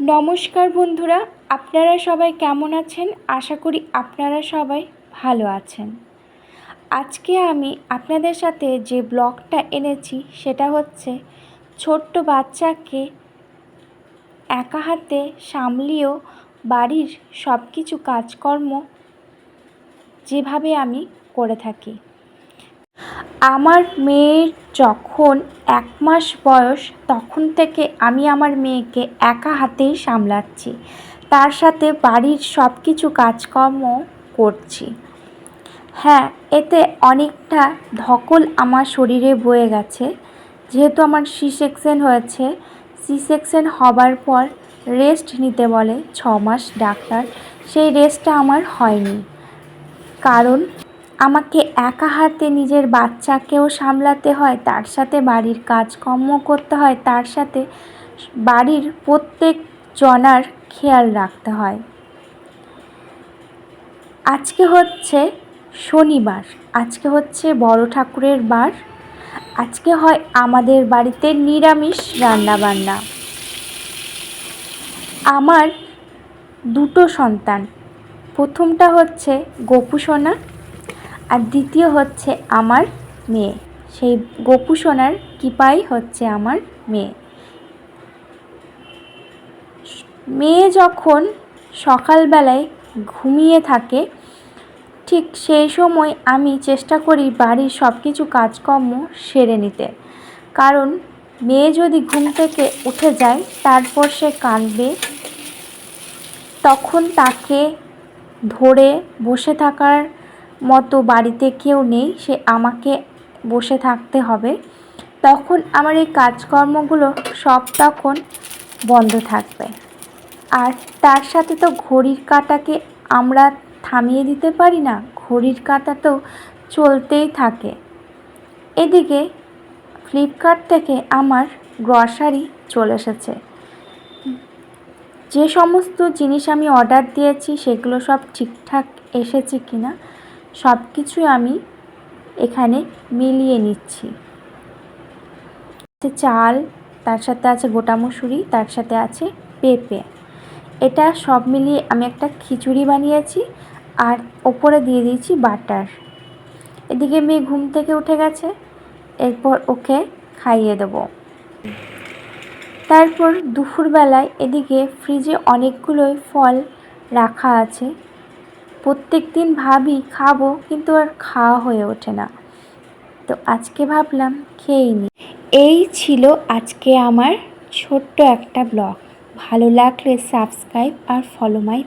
নমস্কার বন্ধুরা, আপনারা সবাই কেমন আছেন? আশা করি আপনারা সবাই ভালো আছেন। আজকে আমি আপনাদের সাথে যে ব্লগটা এনেছি, সেটা হচ্ছে ছোট্ট বাচ্চাকে একা হাতে সামলিয়েও বাড়ির সব কিছু কাজকর্ম যেভাবে আমি করে থাকি। আমার মেয়ের যখন এক মাস বয়স, তখন থেকে আমি আমার মেয়েকে একা হাতেই সামলাচ্ছি। তার সাথে বাড়ির সব কিছু কাজকর্ম করছি। হ্যাঁ এতে অনেকটা ধকল আমার শরীরে বয়ে গেছে। যেহেতু আমার সি সেকশন হয়েছে সি সেকশন হবার পর রেস্ট নিতে বলে ছ মাস ডাক্তার। সেই রেস্টটা আমার হয়নি। কারণ আমাকে একা হাতে নিজের বাচ্চাকেও সামলাতে হয়, তার সাথে বাড়ির কাজকর্ম করতে হয়, তার সাথে বাড়ির প্রত্যেক জনার খেয়াল রাখতে হয়। আজকে হচ্ছে শনিবার, আজকে হচ্ছে বড় ঠাকুরের বার, আজকে হয় আমাদের বাড়িতে নিরামিষ রান্নাবান্না। আমার দুটো সন্তান, প্রথমটা হচ্ছে গোপু সোনা আর দ্বিতীয় হচ্ছে আমার মেয়ে। সেই গোপু সোনার কৃপাই হচ্ছে আমার মেয়ে। মেয়ে যখন সকালবেলায় ঘুমিয়ে থাকে, ঠিক সেই সময় আমি চেষ্টা করি বাড়ির সব কিছু কাজকর্ম সেরে নিতে। কারণ মেয়ে যদি ঘুম থেকে উঠে যায়, তারপর সে কাঁদবে। তখন তাকে ধরে বসে থাকার মতো বাড়িতে কেউ নেই, সে আমাকে বসে থাকতে হবে। তখন আমার এই কাজকর্মগুলো সব তখন বন্ধ থাকবে। আর তার সাথে তো ঘড়ির কাঁটাকে আমরা থামিয়ে দিতে পারি না, ঘড়ির কাঁটা তো চলতেই থাকে। এদিকে ফ্লিপকার্ট থেকে আমার গ্রসারি চলে এসেছে। যে সমস্ত জিনিস আমি অর্ডার দিয়েছি, সেগুলো সব ঠিকঠাক এসেছে কি না সব কিছুই আমি এখানে মিলিয়ে নিচ্ছি। চাল, তার সাথে আছে গোটা মুসুরি, তার সাথে আছে পেঁপে। এটা সব মিলিয়ে আমি একটা খিচুড়ি বানিয়েছি আর ওপরে দিয়ে দিয়েছি বাটার। এদিকে মেয়ে ঘুম থেকে উঠে গেছে, এরপর ওকে খাইয়ে দেবো। তারপর দুপুরবেলায় এদিকে ফ্রিজে অনেকগুলোই ফল রাখা আছে। প্রত্যেক দিন ভাবি খাব, কিন্তু আর খাওয়া হয়ে ওঠে না। তো আজকে ভাবলাম খেয়েই নি। এই ছিল আজকে আমার ছোট্ট একটা ব্লগ। ভালো লাগলে সাবস্ক্রাইব আর ফলো মাই